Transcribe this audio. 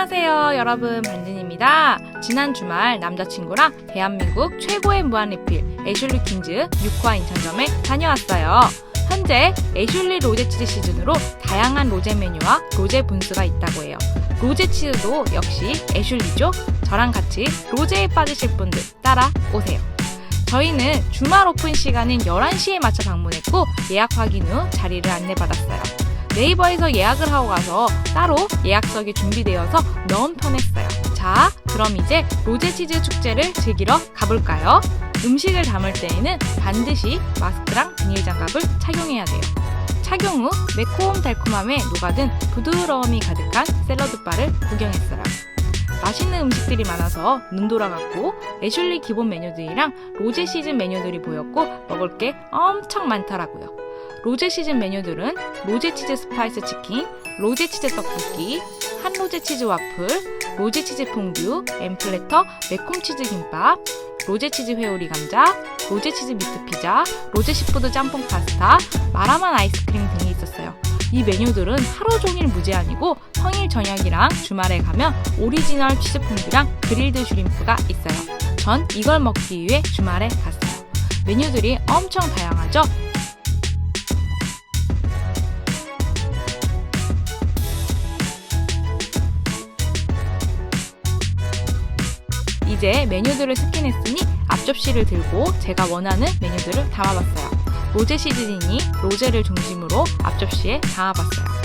안녕하세요, 여러분. 반진입니다. 지난 주말 남자친구랑 대한민국 최고의 무한리필 애슐리 퀸즈 6화 인천점에 다녀왔어요. 현재 애슐리 로제 치즈 시즌으로 다양한 로제 메뉴와 로제 분수가 있다고 해요. 로제 치즈도 역시 애슐리죠? 저랑 같이 로제에 빠지실 분들 따라오세요. 저희는 주말 오픈 시간인 11시에 맞춰 방문했고 예약 확인 후 자리를 안내받았어요. 네이버에서 예약을 하고 가서 따로 예약석이 준비되어서 너무 편했어요. 자, 그럼 이제 로제치즈 축제를 즐기러 가볼까요? 음식을 담을 때에는 반드시 마스크랑 비닐 장갑을 착용해야 돼요. 착용 후 매콤 달콤함에 녹아든 부드러움이 가득한 샐러드바를 구경했어요. 맛있는 음식들이 많아서 눈 돌아갔고 애슐리 기본 메뉴들이랑 로제 시즌 메뉴들이 보였고 먹을 게 엄청 많더라고요. 로제 시즌 메뉴들은 로제 치즈 스파이스 치킨, 로제 치즈 떡볶이, 한 로제 치즈 와플, 로제 치즈 퐁듀, 엠플래터, 매콤 치즈 김밥, 로제 치즈 회오리 감자, 로제 치즈 미트 피자, 로제 시푸드 짬뽕 파스타, 마라만 아이스크림 등이 있었어요. 이 메뉴들은 하루 종일 무제한이고 평일 저녁이랑 주말에 가면 오리지널 치즈 퐁듀랑 그릴드 슈림프가 있어요. 전 이걸 먹기 위해 주말에 갔어요. 메뉴들이 엄청 다양하죠? 이제 메뉴들을 스캔했으니 앞접시를 들고 제가 원하는 메뉴들을 담아봤어요. 로제 시즌이니 로제를 중심으로 앞접시에 담아봤어요.